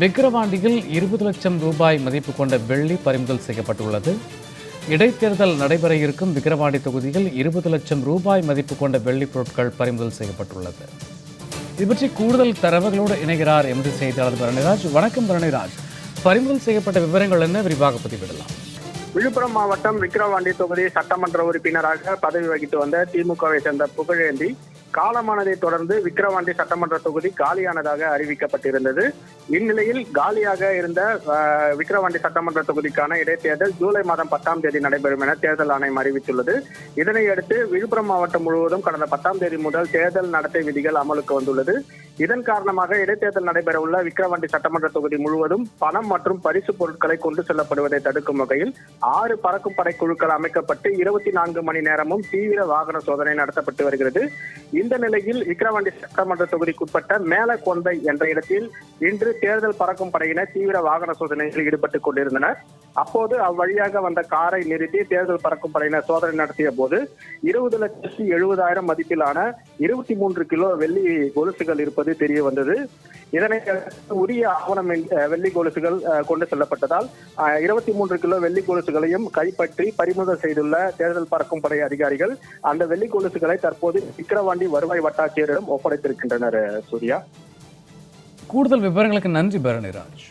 விக்கிரவாண்டியில் இருபது லட்சம் ரூபாய் மதிப்பு கொண்ட வெள்ளி பறிமுதல் செய்யப்பட்டுள்ளது. இடைத்தேர்தல் நடைபெற இருக்கும் விக்கிரவாண்டி தொகுதியில் இருபது லட்சம் ரூபாய் மதிப்பு கொண்ட வெள்ளி பொருட்கள் பறிமுதல் செய்யப்பட்டுள்ளது. இது பற்றி கூடுதல் தரவுகளோடு இணைகிறார் எமது செய்தியாளர் பரணிராஜ் வணக்கம் பரணிராஜ் பறிமுதல் செய்யப்பட்ட விவரங்கள் என்ன? விரிவாக பதிவிடலாம். விழுப்புரம் மாவட்டம் விக்கிரவாண்டி தொகுதி சட்டமன்ற உறுப்பினராக பதவி வகித்து வந்த திமுகவை சேர்ந்த புகழேந்தி காலமானதை தொடர்ந்து விக்கிரவாண்டி சட்டமன்ற தொகுதி காலியானதாக அறிவிக்கப்பட்டிருந்தது. இந்நிலையில் காலியாக இருந்த அஹ், விக்கிரவாண்டி சட்டமன்ற தொகுதிக்கான இடைத்தேர்தல் ஜூலை மாதம் பத்தாம் தேதி நடைபெறும் என தேர்தல் ஆணையம் அறிவித்துள்ளது. இதனையடுத்து விழுப்புரம் மாவட்டம் முழுவதும் கடந்த பத்தாம் தேதி முதல் தேர்தல் நடத்தை விதிகள் அமலுக்கு வந்துள்ளது. இதன் காரணமாக இடைத்தேர்தல் நடைபெறவுள்ள விக்கிரவாண்டி சட்டமன்ற தொகுதி முழுவதும் பணம் மற்றும் பரிசு பொருட்களை கொண்டு செல்லப்படுவதை தடுக்கும் வகையில் ஆறு பறக்கும் படை குழுக்கள் அமைக்கப்பட்டு இருபத்தி நான்கு மணி நேரமும் தீவிர வாகன சோதனை நடத்தப்பட்டு வருகிறது. இந்த நிலையில் விக்கிரவாண்டி சட்டமன்ற தொகுதிக்குட்பட்ட மேலக்கொந்தை என்ற இடத்தில் இன்று தேர்தல் பறக்கும் படையினர் தீவிர வாகன சோதனையில் ஈடுபட்டுக் கொண்டிருந்தனர். அப்போது அவ்வழியாக வந்த காரை நிறுத்தி தேர்தல் பறக்கும் படையினர் சோதனை நடத்திய போது இருபது லட்சத்தி எழுபதாயிரம் மதிப்பிலான இருபத்தி மூன்று கிலோ வெள்ளி கொலுசுகள் இருப்பது என்பது தெரிய வந்தது. இதனை உரிய ஆவணம் வெள்ளி கொலுசுகள் கொண்டு செல்லப்பட்டதால் இருபத்தி மூன்று கிலோ வெள்ளி கொலுசுகளையும் கைப்பற்றி பறிமுதல் செய்துள்ள தேர்தல் பறக்கும் படை அதிகாரிகள் அந்த வெள்ளி கொலுசுகளை தற்போது விக்கிரவாண்டி வருவாய் வட்டாட்சியரிடம் ஒப்படைத்திருக்கின்றனர் சூர்யா. கூடுதல் விவரங்களுக்கு நன்றி பரணிராஜ்